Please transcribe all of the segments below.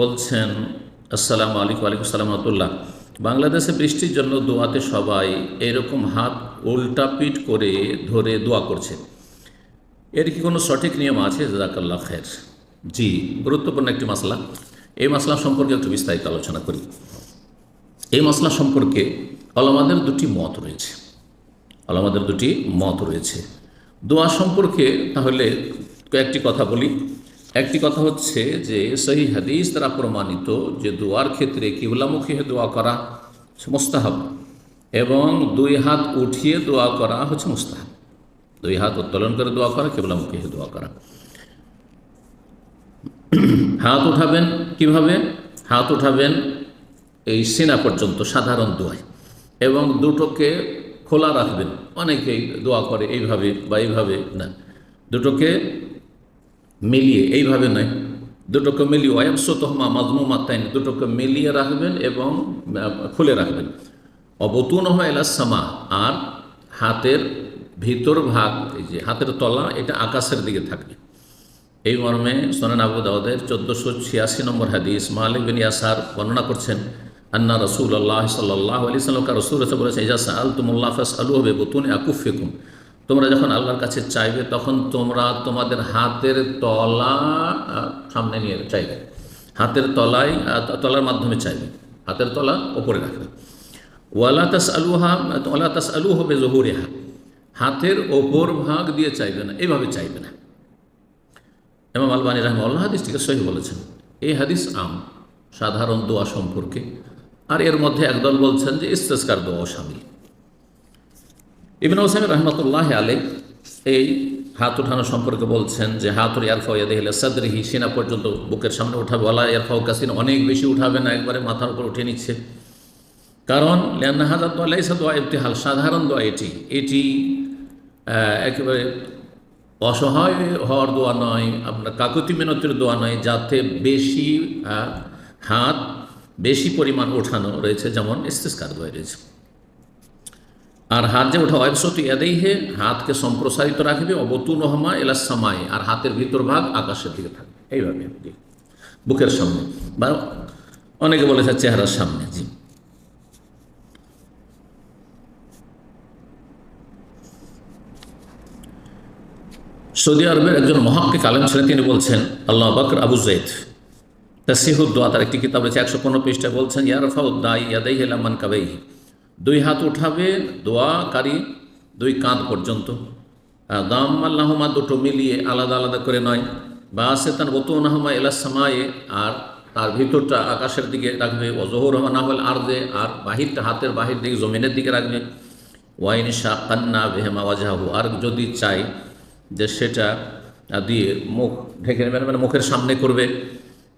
বলছেন, আসসালাম আলাইকুম আলাইকুম সালাম বাংলাদেশে বৃষ্টির জন্য দোয়াতে সবাই এরকম হাত উল্টাপিট করে ধরে দোয়া করছে। এর কি কোনো সঠিক নিয়ম আছে? জাজাকাল্লাহ খের জি, গুরুত্বপূর্ণ একটি মশলা এই মশলা সম্পর্কে একটু বিস্তারিত আলোচনা করি। এই মশলা সম্পর্কে আলমাদের দুটি মত রয়েছে। আলমাদের দুটি মত রয়েছে। দোয়া সম্পর্কে তাহলে কয়েকটি কথা বলি। একটি কথা হচ্ছে যে সেই হাদিস দ্বারা প্রমাণিত যে দোয়ার ক্ষেত্রে কিবলামুখী দোয়া করা মোস্তাহাব এবং দুই হাত উঠিয়ে দোয়া করা হচ্ছে মোস্তাহাব। দুই হাত উত্তোলন করে দোয়া করা, কিবলামুখী দোয়া করা। হাত উঠাবেন কীভাবে? হাত উঠাবেন এই সেনা পর্যন্ত সাধারণ দোয়ায়। এবং দুটোকে খোলা রাখবেন। অনেকেই দোয়া করে এইভাবে বা এইভাবে না। দুটোকে মিলিয়ে, এইভাবে নয়। দুটোকে মিলিয়ে ওয়াবসো তহমা মাজমুমা তাইন দুটোকে মিলিয়ে রাখবেন এবং খুলে রাখবেন। অবতুন হয় সামা, আর হাতের ভিতর ভাগ, এই যে হাতের তলা, এটা আকাশের দিকে থাকবে। এই মর্মে সোনান আবু দাউদের চোদ্দোশো ছিয়াশি নম্বর হাদিস মালিক বিন ইয়াসার বর্ণনা করছেন, আন্না রসুল আল্লাহ সাল্লাহ আলি সাল্লামকা রসুল এসে বলেছে এজা সাল তুমুল্লাহ ফাস আলু হবে বতুন আকুফেকুম তোমরা যখন আল্লাহর কাছে চাইবে, তখন তোমরা তোমাদের হাতের তলা সামনে নিয়ে চাইবে। হাতের তলায়, তলার মাধ্যমে চাইবে। হাতের তলা ওপরে রাখবে। ওয়ালা তাস আলুহা ওয়ালা তাস আলু হবে জহুরেহা হাতের ওপর ভাগ দিয়ে চাইবে না, এভাবে চাইবে না। এমাম আলবানী রহমাল্লাহ হাদিসটিকে সহি বলেছেন, এই হাদিস আম, সাধারণ দোয়া সম্পর্কে। আর এর মধ্যে একদল বলছেন যে ইস্তেস্কার দোয়া সামিল। ইবিন হোসেন রহমতুল্লাহ আলে এই হাত উঠানো সম্পর্কে বলছেন যে হাত ইয়ারফাও ইয়াদেহিল সাদরিহি সিনা পর্যন্ত বুকের সামনে উঠাবে। ওয়ালা ইয়ারফাও কাসিন অনেক বেশি উঠাবে না, একবারে মাথার উপর উঠে নিচ্ছে। কারণ লেন্না হাজার দোয়া, লাইসা দোয়া, ইবতিহাল, সাধারণ দোয়া এটি। এটি একেবারে অসহায় হওয়ার দোয়া নয়, আপনার কাকুতি মিনতির দোয়া নয়, যাতে বেশি হাত বেশি পরিমাণ ওঠানো রয়েছে, যেমন ইস্তেস্কার দোয়া রয়েছে। আর হাত যে ওঠা ওয়েবসতি এদেই হে হাতকে সম্প্রসারিত রাখবে অবতুন হমা এলা সামাই, আর হাতের ভিতর ভাগ আকাশের দিকে থাকবে এইভাবে বুকের সামনে। বা অনেকে বলেছে চেহারার সামনে, জি। সৌদি আরবের একজন মহাক্কিক আলেম ছিলেন, তিনি বলছেন, আল্লাহ বাকর আবু জৈদ তাসিহুদ দোয়া, তার একটি কিতাব রয়েছে, একশো পনেরো পৃষ্ঠায় বলছেন ইয়ারফাউদ্দাই ইয়াদাই হেলামান কাবেই দুই হাত উঠাবে দোয়াকারী দুই কাঁধ পর্যন্ত। দাম আল্লাহমা দুটো মিলিয়ে আলাদা আলাদা করে নয়। বা সেতান বতুনাহমা এলাসামায়ে আর তার ভিতরটা আকাশের দিকে রাখবে। অজহর না হল আর বাহিরটা, হাতের বাহির দিকে, জমিনের দিকে রাখবে। ওয়াইন শাহ কান্না বেহেমা ওয়াজাহু আর যদি চাই যে সেটা দিয়ে মুখ ঢেকে নেবে মানে মুখের সামনে করবে।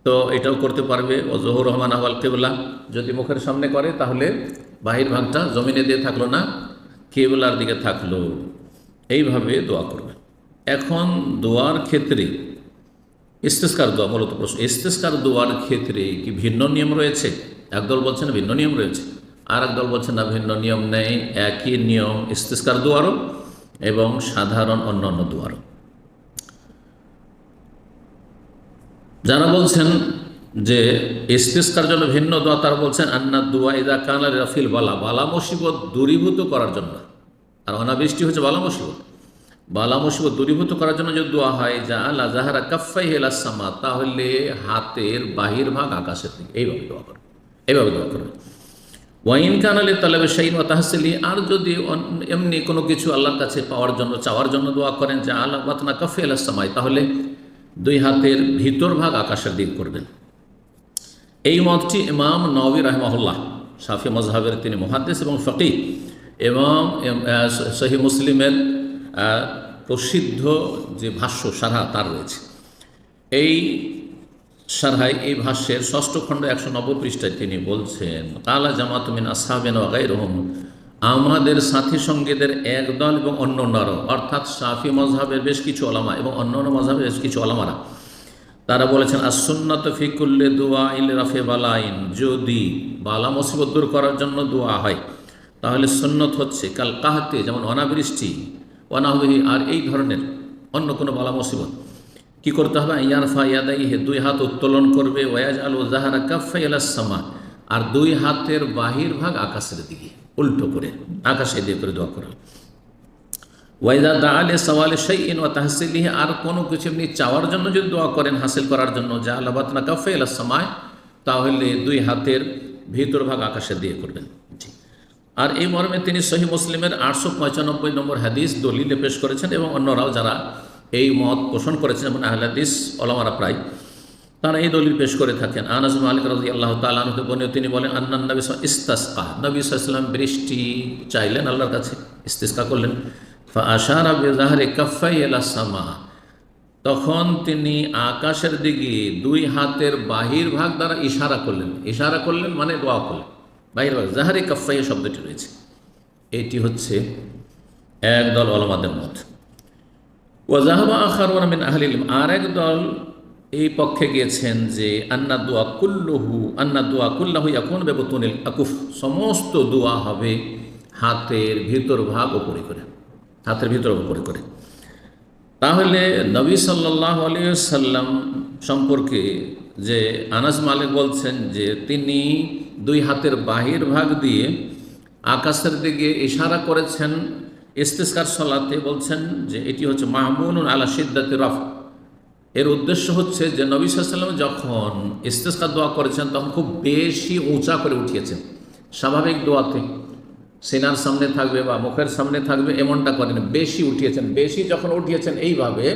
তো এটাও করতে পারবে। অজহর রহমান আহ্বাল কেবলা। যদি মুখের সামনে করে, তাহলে বাহির ভাগটা জমিনে দিয়ে থাকল না, কেবলার দিকে থাকল। এইভাবে দোয়া করবে। এখন দোয়ার ক্ষেত্রে ইস্তেস্কার দোয়া মূলত প্রশ্ন। ইস্তেস্কার দোয়ার ক্ষেত্রে কি ভিন্ন নিয়ম রয়েছে? একদল বলছে না, ভিন্ন নিয়ম রয়েছে। আর একদল বলছে না, ভিন্ন নিয়ম নেই। একই নিয়ম ইস্তেস্কার দোয়ারও এবং সাধারণ অন্যান্য দোয়ারও। যারা বলছেন যে ইস্তিস্কার জন্য ভিন্ন দোয়া, তারা বলছেন, আন্না দোয়া ইদা কানাল রাফিল বালা। বালা মুসিবত দূরীভূত করার জন্য। আর অনাবৃষ্টি হচ্ছে বালা মুসিবত। বালা মুসিবত দূরীভূত করার জন্য যদি দোয়া হয় যা আল্লাহ জাহারা কাফাই হেলাসামা তাহলে হাতের বাহির ভাগ আকাশের দিকে। এইভাবে দোয়া করবে এইভাবে দোয়া করবে ওয়াইন কানালে তালেবে শাইন ও তাহসিলি, আর যদি এমনি কোনো কিছু আল্লাহর কাছে পাওয়ার জন্য, চাওয়ার জন্য দোয়া করেন যে আল্লাহ বাতনা কাফে আলাসামাই তাহলে দুই হাতের ভিতর ভাগ আকাশের দিক করবেন। এই মতটি ইমাম নবী রাহমাহুল্লাহ, শাফি মজহাবের তিনি মহাদ্দেশ এবং ফকি এবং সহি মুসলিমের প্রসিদ্ধ যে ভাষ্য সারা তার রয়েছে। এই সারহাই এই ভাষ্যের ষষ্ঠ খণ্ড একশো নব্বই পৃষ্ঠায় তিনি বলছেন, কালা জামাতমিন আসহাবেন ওয়াগাই রহম আমাদের সাথী সঙ্গীদের একদল এবং অন্য অন্যরাও অর্থাৎ সাফি মজহাবের বেশ কিছু আলামা এবং অন্য অন্য মজহাবের বেশ কিছু আলামারা। তারা বলেছেন আসন্নত ফিকুল্লে দোয়া ইল রাফে বালাইন যদি বালা মুসিবত দূর করার জন্য দোয়া হয়, তাহলে সুন্নত হচ্ছে কাল কাহাতে, যেমন অনাবৃষ্টি অনাহবিহি আর এই ধরনের অন্য কোনো বালা মুসিবত। কি করতে হবে? ইয়ারফা ইয়াদাই হে দুই হাত উত্তোলন করবে। ওয়াজ আলু জাহারা কাফা সামা। আর দুই হাতের বাহির ভাগ আকাশের দিকে। উল্টো করে, আকাশে দিয়ে করে দোয়া করবে ওয়াইদা দা আলে সওয়ালে সেই ইন ওয়া তাহসিলিহি আর কোনো কিছু এমনি চাওয়ার জন্য যদি দোয়া করেন, হাসিল করার জন্য, যা আলাবাতনা কাফে এলা সামায় তাহলে দুই হাতের ভিতর ভাগ আকাশে দিয়ে করবেন। আর এই মর্মে তিনি সহি মুসলিমের আটশো পঁচানব্বই নম্বর হাদিস দলিলে পেশ করেছেন, এবং অন্যরাও যারা এই মত পোষণ করেছেন, যেমন আহলাদিস ওলামারা প্রায় তারা এই দলিল পেশ করে থাকেন। আনাজ মালিক রাজি আল্লাহ তালকে বনে তিনি বলেন, আন্নান নবী ইস্তাসকা। নবী সাল্লাম বৃষ্টি চাইলেন আল্লাহর কাছে, ইস্তিস্কা করলেন। আশারা বেজাহারে কাফাই তখন তিনি আকাশের দিকে দুই হাতের বাহির ভাগ দ্বারা ইশারা করলেন। ইশারা করলেন মানে দোয়া করলেন। বাহির ভাগ, জাহারে কাফাইয়া শব্দটি রয়েছে। এটি হচ্ছে একদল অলমাদের মত। ওয়াজাহাবা আখার মিন। আর এক দল এই পক্ষে গিয়েছেন যে আন্না দোয়া কুল্লহু, আন্না দোয়া কুল্লাহু এখন বেবতুনিল আকুফ। সমস্ত দোয়া হবে হাতের ভিতর ভাগ ওপরে করে, হাতের ভিতর ওপরে করে। তাহলে নবী সাল্লাহ সাল্লাম সম্পর্কে যে আনাস মালিক বলছেন যে তিনি দুই হাতের বাহির ভাগ দিয়ে আকাশের দিকে ইশারা করেছেন, ইস্তিস্কার সলাতে বলছেন যে এটি হচ্ছে মাহমুন আলা সিদ্দাতে রফ। এর উদ্দেশ্য হচ্ছে যে নবী সাল্লাম যখন ইস্তেস্কার দোয়া করেছেন, তখন খুব বেশি উঁচা করে উঠিয়েছেন। স্বাভাবিক দোয়াতে সেনার সামনে থাকবে বা মুখের সামনে থাকবে এমনটা করেন বেশি উঠিয়েছেন। বেশি যখন উঠিয়েছেন এইভাবে,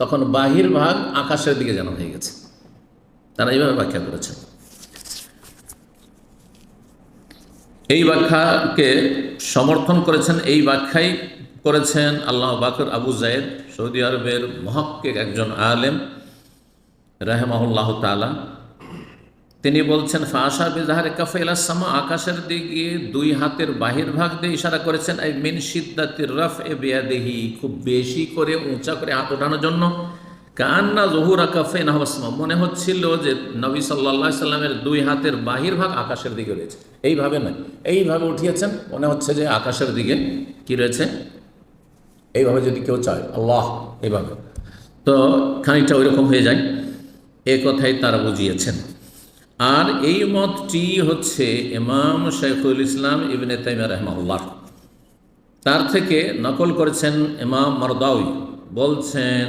তখন বাহির ভাগ আকাশের দিকে যেন হয়ে গেছে। তারা এইভাবে ব্যাখ্যা করেছেন। এই ব্যাখ্যাকে সমর্থন করেছেন, এই ব্যাখ্যাই করেছেন Allah Bakar Abu Zayed, Saudi আরবের মহক্কের একজন আলেম, রাহেমাহুল্লাহ তালা তিনি বলছেন ফাশা বিজাহারে কাফেলা সামা আকাশের দিকে দুই হাতের বাহির ভাগ দিয়ে ইশারা করেছেন এই মিন সিদ্দাতির রফ এ বেয়াদেহি খুব বেশি করে উঁচা করে হাত ওঠানোর জন্য। কান্না জহুরা কাফে নাহবাসমা মনে হচ্ছিল যে নবী সাল্লা সাল্লামের দুই হাতের বাহির ভাগ আকাশের দিকে রয়েছে। এইভাবে নয়, এইভাবে উঠিয়েছেন, মনে হচ্ছে যে আকাশের দিকে কি রয়েছে? এইভাবে যদি কেউ চায়, আল্লাহ এইভাবে। তো খানিকটা ওইরকম হয়ে যায়। এ কথাই তারা বুঝিয়েছেন। আর এই মতটি হচ্ছে ইমাম শেখুল ইসলাম ইবনে তাইমা রহমাউল্লাহ তার থেকে নকল করেছেন ইমাম মরদাউই। বলছেন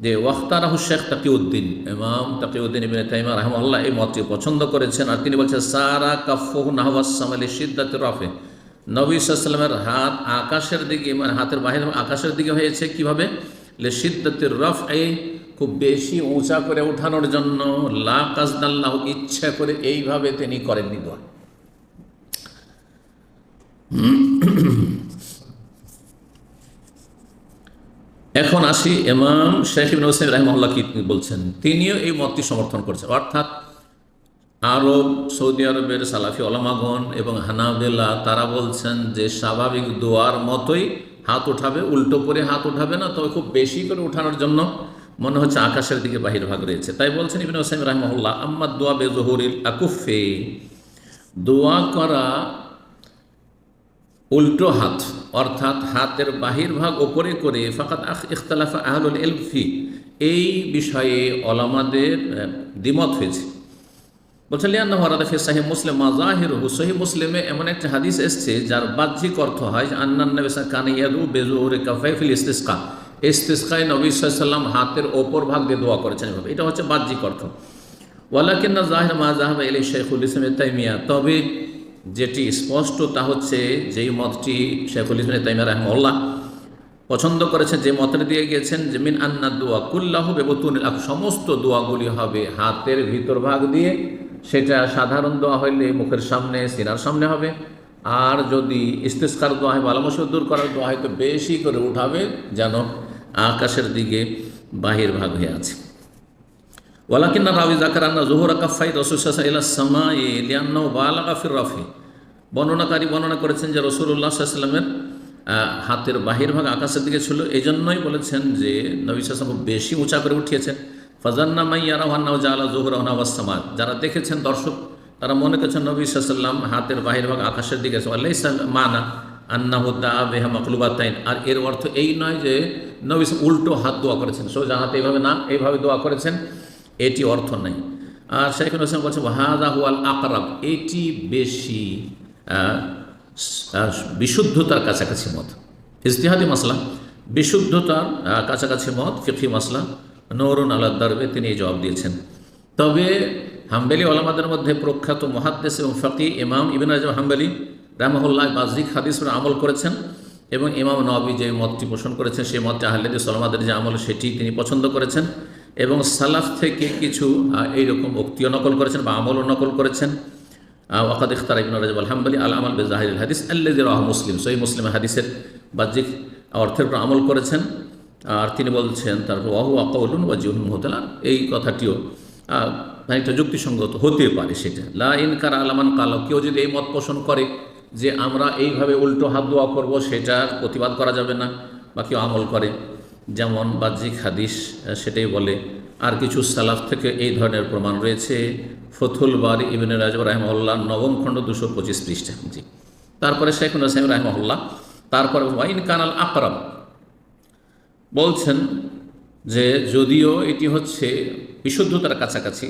যে ওয়াক্তারাহু শেখ তাকিউদ্দিন। ইমাম তাকিউদ্দিন ইবনে তাইমা রহমাল্লাহ এই মতটি পছন্দ করেছেন। আর তিনি বলছেন, সারা কাফহু নাহওয়াসাম আলী সিদ্দাত রফে। নবী সাল্লামের হাত আকাশের দিকে মানে হাতের বাহির আকাশের দিকে হয়েছে কীভাবে? লে সিদ্দাতের রফ এই খুব বেশি উঁচা করে ওঠানোর জন্য, লা কাজদাল্লাহ ইচ্ছা করে এইভাবে তিনি করেননি দোয়া। এখন আসি এমাম শেখ ইবিন হোসেন রাহিমহল্লা কি বলছেন? তিনিও এই মতটি সমর্থন করছেন। অর্থাৎ আরব, সৌদি আরবের সালাফি ওলামাগণ এবং হানাবেলা তারা বলছেন যে স্বাভাবিক দোয়ার মতোই হাত উঠাবে, উল্টো করে হাত উঠাবে না, তবে খুব বেশি করে উঠানোর জন্য মনে হচ্ছে আকাশের দিকে বাহির ভাগ রয়েছে। তাই বলছেন ইবিন হোসেন রাহমহল্লা আম্মাদ দোয়া বেজহুরিল আকুফে দোয়া করা উল্টো হাত, অর্থাৎ হাতের বাহির ভাগ ওপরে করে ফাকাত আখ ইখতালাফা আহলুল এলফি এই বিষয়ে অলামাদের দ্বিমত হয়েছে। বলছেন, লিয়ান্না হরাদাফি সাহেব মুসলিম মাজাহির সহি মুসলিমে এমন একটা হাদিস এসছে, যার বাহ্যিক অর্থ হয় যে আন্নান নবিসা কানিয়াদু বেজুরে কাফাইফিল ইস্তিসকা। ইস্তিসকায় নবী সাল্লাম হাতের ওপর ভাগ দিয়ে দোয়া করেছেন এভাবে। এটা হচ্ছে বাহ্যিক অর্থ। ওয়ালাকিন্না জাহির মা জাহাবা এলি শেখুল ইসলাম তাইমিয়া। তবে যেটি স্পষ্ট তা হচ্ছে, যেই মতটি শেখুল ইসলাম তাইমিয়া রহমল্লাহ পছন্দ করেছেন, যে মতের দিয়ে গিয়েছেন, যে মিন আন্না দোয়া কুল্লাহ বেবতুন সমস্ত দোয়াগুলি হবে হাতের ভিতর ভাগ দিয়ে সেটা সাধারণ দোয়া হইলে মুখের সামনে সিনার সামনে হবে। আর যদি ইস্তেস্কার দোয়া হয় বালামস দূর করার দোয়া হয়, তো বেশি করে উঠাবে যেন আকাশের দিকে বাহির ভাগ হয়ে আছে। ওয়ালাকিন্না রাবি জাকারান্না জোহরা কাফাই রসুসা ইলা সামা লিয়ান্না বালাকা ফির রফি। বর্ণনাকারী বর্ণনা করেছেন যে রসুল্লাহ সাল্লামের হাতের বাহির ভাগ আকাশের দিকে ছিল। এই জন্যই বলেছেন যে নবী সাল্লাম বেশি উঁচা করে উঠিয়েছেন। ফাজান্না মাইয়ারা হান্না জালা জোহরা হনাবাসামাদ যারা দেখেছেন দর্শক, তারা মনে করছেন নবী সাল্লাম হাতের বাহির ভাগ আকাশের দিকে মানা আন্না হুদ্দা বেহা মকলুবাতাইন। আর এর অর্থ এই নয় যে নবী উল্টো হাত দোয়া করেছেন। সোজা হাতে এইভাবে না এইভাবে দোয়া করেছেন, এটি অর্থ নেই। আর শেখ হোসেন বলছেন হাদা হুয়াল আকরাব এটি বেশি বিশুদ্ধতার কাছাকাছি মত। ইজতিহাদি মশলা বিশুদ্ধতার কাছাকাছি মত ফিকি মাসলা। নৌরুন আল্লাহ দারবে, তিনি এই জবাব দিয়েছেন। তবে হাম্বেলি ওলামাদের মধ্যে প্রখ্যাত মহাদ্দেস এবং ফকি ইমাম ইবিন রাজা হাম্বেলি রামহুল্লাহ বাজিক হাদিস আমল করেছেন এবং ইমাম নবী যে মতটি পোষণ করেছেন, সেই মতটি আহলেদি সালামাদের যে আমল, সেটি তিনি পছন্দ করেছেন এবং সালাফ থেকে কিছু এইরকম উক্তিও নকল করেছেন বা আমলও নকল করেছেন। ওয়াকাদ ইখতার ইবন রাজব আলহামবলি আল আমাল বেজাহির হাদিস আল্লাহ রাহ মুসলিম সই মুসলিম হাদিসের বাহ্যিক অর্থের উপর আমল করেছেন। আর তিনি বলছেন, তারপর ওয়াহু আকাউলুন ওয়াজিউল মুহতালার এই কথাটিও খানিকটা যুক্তিসঙ্গত হতে পারে সেটা। লা ইনকার আলামান কাল, কেউ যদি এই মত পোষণ করে যে আমরা এইভাবে উল্টো হাত দোয়া করব, সেটার প্রতিবাদ করা যাবে না বা কেউ আমল করে। যেমন বাহ্যিক হাদিস সেটাই বলে, আর কিছু সালাফ থেকে এই ধরনের প্রমাণ রয়েছে। ফথুল বারি ইবিন রাজব রাহমল্লাহ নবম খণ্ড দুশো পঁচিশ পৃষ্ঠা। জি। তারপরে শেখুল হোসেন রাহমল্লাহ তারপরে ওয়াইন কানাল আকরাম বলছেন যে যদিও এটি হচ্ছে বিশুদ্ধতার কাছাকাছি